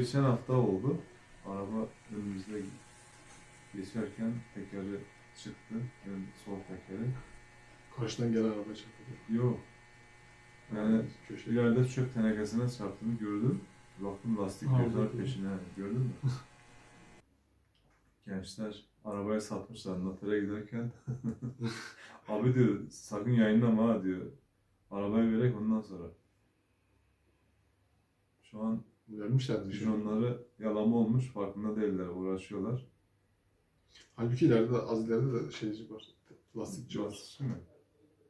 geçen hafta oldu. Araba önümüzde geçerken tekeri çıktı. Ön sol tekeri. Karşıdan gelen araba çarptı. Yok. Yani köşe. ileride çöp tenekesine çarptığını gördüm. Baktım lastik gözler peşine. Gördün mü? Gençler arabayı satmışlar notere giderken. Abi diyor sakın yayınlama ha diyor. Arabayı verek ondan sonra. Şu an Vermişlerdi. şu an. Vizyonları yalama olmuş, farkında değiller, uğraşıyorlar. Halbuki ileride de az ileride de şeyci var. Lastikçi var. Lastikçi mi?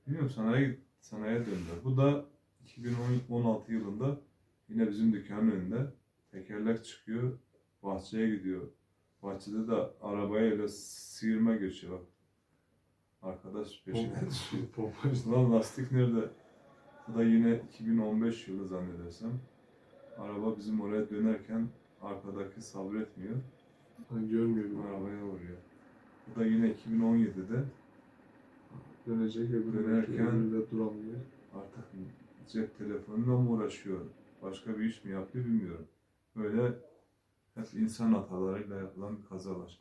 Bilmiyorum sanayi, sanayiye döndüler. Bu da 2016 yılında yine bizim dükkanın önünde tekerlek çıkıyor, bahçeye gidiyor. Bahçede de arabaya öyle sıyırma geçiyor. Arkadaş peşine düşüyor. Lan lastik nerede? Bu da yine 2015 yılı zannedersem. Araba bizim oraya dönerken arkadaki sabretmiyor. Hani görmüyor bu Arabaya vuruyor. Bu da yine 2017'de Dönecek öbürü Dönerken- de duramıyor. artık cep telefonuyla mı uğraşıyor? Başka bir iş mi yapıyor bilmiyorum. Böyle hep insan hatalarıyla yapılan kazalar.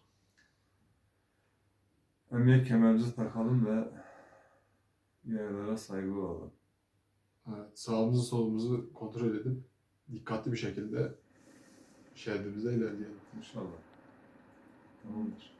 Emniyet kemerimizi takalım ve yayalara saygı olalım. Evet, sağımızı solumuzu kontrol edip dikkatli bir şekilde şeridimize ilerleyelim. İnşallah. Tamamdır.